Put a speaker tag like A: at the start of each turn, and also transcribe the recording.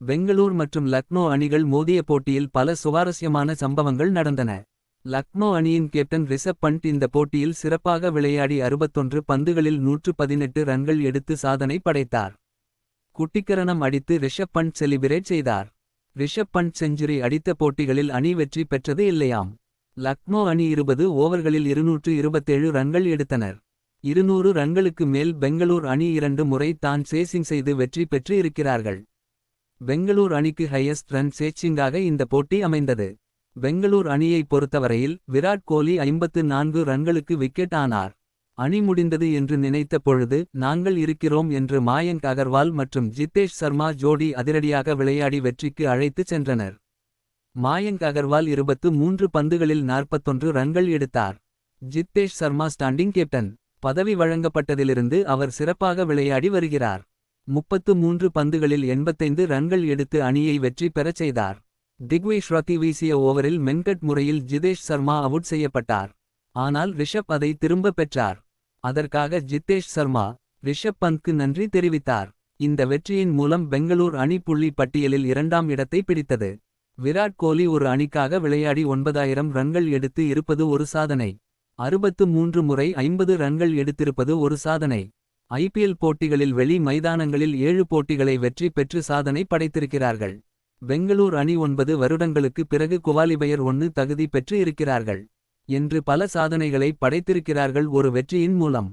A: பெங்களூர் மற்றும் லக்னோ அணிகள் மோதிய போட்டியில் பல சுவாரஸ்யமான சம்பவங்கள் நடந்தன. லக்னோ அணியின் கேப்டன் ரிஷப் பண்ட் இந்த போட்டியில் சிறப்பாக விளையாடி 61 பந்துகளில் 118 ரன்கள் எடுத்து சாதனை படைத்தார். குட்டிக்கரணம் அடித்து ரிஷப் பண்ட் செலிபிரேட் செய்தார். ரிஷப் பண்ட் செஞ்சுரி அடித்த போட்டிகளில் அணி வெற்றி பெற்றது இல்லையாம். லக்னோ அணி 20 ஓவர்களில் 227 ரன்கள் எடுத்தனர். 200 ரன்களுக்கு மேல் பெங்களூர் அணி இரண்டு முறை தான் சேசிங் செய்து வெற்றி பெற்று இருக்கிறார்கள். பெங்களூர் அணிக்கு ஹையஸ்ட் ரன் சேச்சிங்காக இந்த போட்டி அமைந்தது. பெங்களூர் அணியை பொறுத்தவரையில் விராட் கோலி 54 ரன்களுக்கு விக்கெட் ஆனார். அணி முடிந்தது என்று நினைத்த பொழுது நாங்கள் இருக்கிறோம் என்று மாயங்க் அகர்வால் மற்றும் ஜித்தேஷ் சர்மா ஜோடி அதிரடியாக விளையாடி வெற்றிக்கு அழைத்துச் சென்றனர். மாயங்க் அகர்வால் 23 பந்துகளில் 41 ரன்கள் எடுத்தார். Jitesh Sharma standing captain. பதவி வழங்கப்பட்டதிலிருந்து அவர் சிறப்பாக விளையாடி வருகிறார். 33 பந்துகளில் 85 ரன்கள் எடுத்து அணியை வெற்றி பெறச் செய்தார். திக்வே ரத்தி வீசிய ஓவரில் மென்கட் முறையில் ஜிதேஷ் சர்மா அவுட் செய்யப்பட்டார். ஆனால் ரிஷப் அதை திரும்ப பெற்றார். அதற்காக ஜித்தேஷ் சர்மா ரிஷப் பந்த்க்கு நன்றி தெரிவித்தார். இந்த வெற்றியின் மூலம் பெங்களூர் அணி புள்ளி பட்டியலில் இரண்டாம் இடத்தை பிடித்தது. விராட் கோலி ஒரு அணிக்காக விளையாடி 9000 ரன்கள் எடுத்து இருப்பது ஒரு சாதனை. 63 முறை 50 ரன்கள் எடுத்திருப்பது ஒரு சாதனை. ஐபிஎல் போட்டிகளில் வெளி மைதானங்களில் ஏழு போட்டிகளை வெற்றி பெற்று சாதனை படைத்திருக்கிறார்கள். பெங்களூர் அணி ஒன்பது வருடங்களுக்கு பிறகு குவாலிபயர் ஒன்னு தகுதி பெற்று இருக்கிறார்கள். என்று பல சாதனைகளை படைத்திருக்கிறார்கள் ஒரு வெற்றியின் மூலம்.